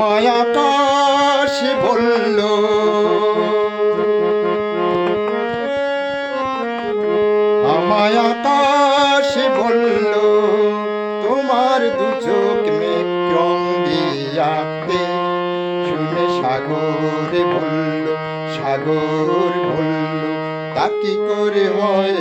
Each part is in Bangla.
আমায় আকাশ বলল আমায় আকাশ বলল, তোমার দু চোখ মেঘক্রম দিয়াতে শুনে সাগরে বলল, সাগর বলল, তা কি করে হয়?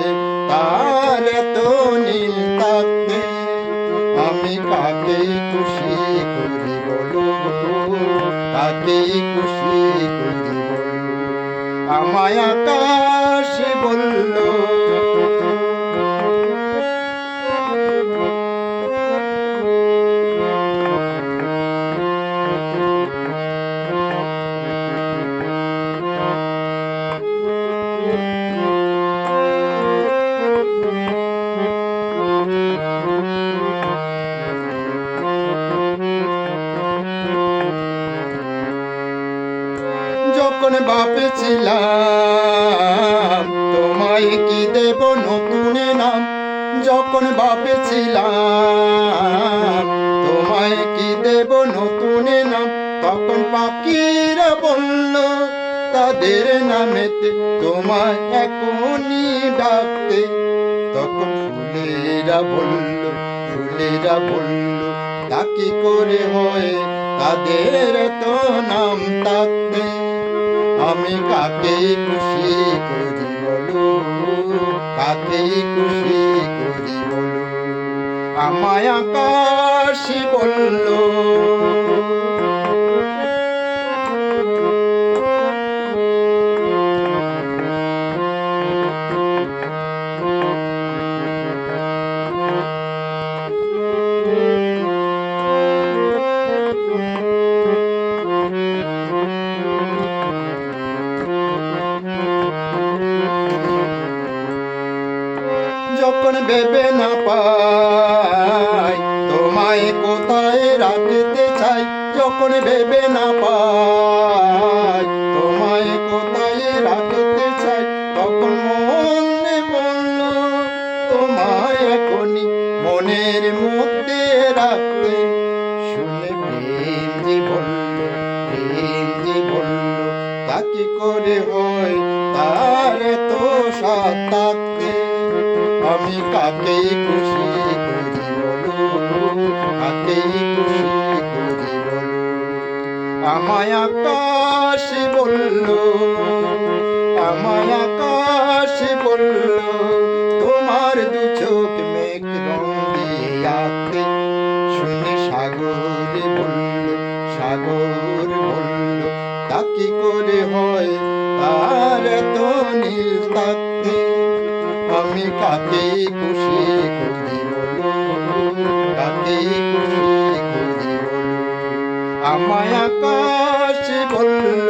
কাকে খুশি করি আমায় আকাশ বলল বাপে ছিলাম তোমায় কি দেব নতুন নাম? যখন বাপে ছিলাম তোমায় কি দেব নতুন নাম? তখন পাখিরা বলল, তাদের নামেতে তোমায় এখনই ডাকতে। তখন ফুলেরা বলল ফুলেরা বলল, তা করে হয়? তাদের তো নাম থাকতে আমি কাকে খুশি করি বলো? কাকে খুশি করি বলো? আমায় আকাশি বলল ভেবে না পাই। তোমায় কোথায় রাখতে চাই যখন ভেবে না পাই। তোমায় কোথায় রাখতে চাই তখন মনে বলল তোমায় এখনই মনের মধ্যে রাখতে। শুনে প্রেম যে বলল, প্রেম যে বলল, তা কি করে হয়? তার তো সাথ থাকতে আমি কাকে খুশি করি বলো কাকে খুশি করি বলো আমায় আকাশ বলল, আমায় আকাশ বলল, তোমার দু চোখ মেঘ রং দিয়াতে শুনে সাগর বলল, সাগর তা করে হয়? তার এত নীল থাকতে আমি কাকে খুশি করি কাকে খুশি করি আমায় আকাশ বলল